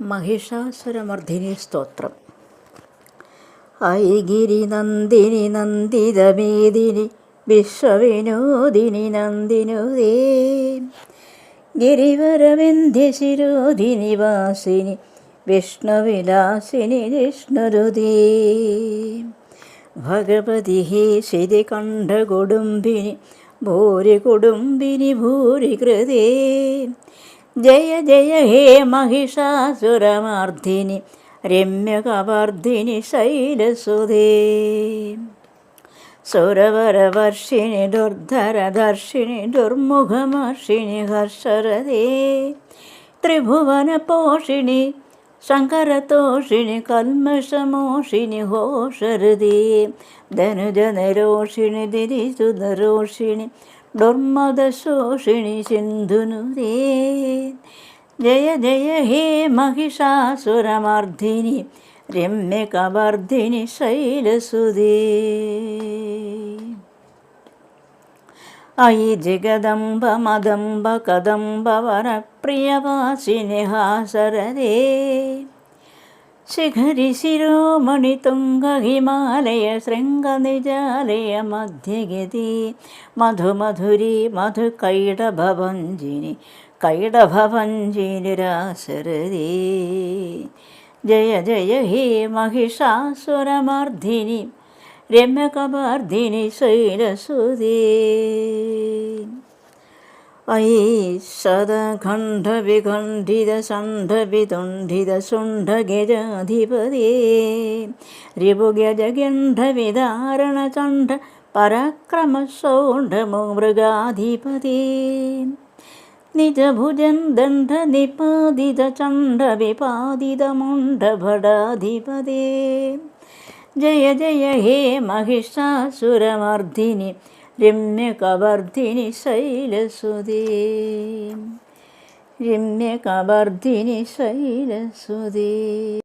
മഹിഷാസുരമർദ്ദിനി സ്തോത്രം ഐഗിരി നന്ദിനി നന്ദിതമേദിനി വിശ്വവിനോദിനി നന്ദിനുദേ. ഗിരിവരവിന്ധ്യശിരോധിനി വാസിനി വിഷ്ണുവിലാസിനി വിഷ്ണുരുദേ. ഭഗവതി ഹേ ശിതി കണ്ഠ കുടുംബിനി ഭൂരി കുടുംബിനി ഭൂരി കൃതേ ജയ ജയ ഹേ മഹിഷാസുരമർദ്ദിനി രമ്യകവർദ്ധിനി ശൈലസുധേ. സുരവരവർഷിണി ദുർധരദർശിനി ദുർമുഖമർഷിണി ഹർഷരതേ ത്രിഭുവനപോഷിണി ശങ്കരതോഷിണി കൽമഷമോഷിണി ഹോഷരതേ ധനുജനരോഷിണി ദിരിസുധരോഷിണി दुर्मद शोषिणि जय जय हे महिषासुरमर्धिनि रम्यकवर्धिनि शैलसुदे। अयि जगदम्ब मदम्ब कदम्बवरप्रियवासिनिहासर रे ഹാസരതേ ശിഖരി ശിരോമണി തുംഗ ഹിമാലയ जय മധ്യഗതി. മധുമധുരി മധു കൈടഭവഞ്ചിനി കൈടഭവഞ്ചിനി രാസരതേ ജയ ജയ ഹേ മഹിഷാസുരമർദ്ദിനി രമ്യകമർദ്ദിനി ശൈലസുതേ അയീ ശതഖണ്ഡവിഖണ്ഡിത ഷണ്ഡവിതുണ്ഡിത ശുണ്ഡഗജാധിപതേ രിപുഗജഗണ്ഡവിധാരണ ചണ്ഡ പരാക്രമശൗണ്ഡമൃഗാധിപതേ നിജഭുജൻ ദണ്ഡ നിപാതിത ചണ്ഡ വിപാതിത മുണ്ഡഭടാധിപതേ ജയ ജയ ഹേ മഹിഷാസുരമർദ്ദിനി രമ്യകവർദ്ധിനി ശൈലസുതീ. രമ്യകവർദ്ധിനി ശൈലസുതേ.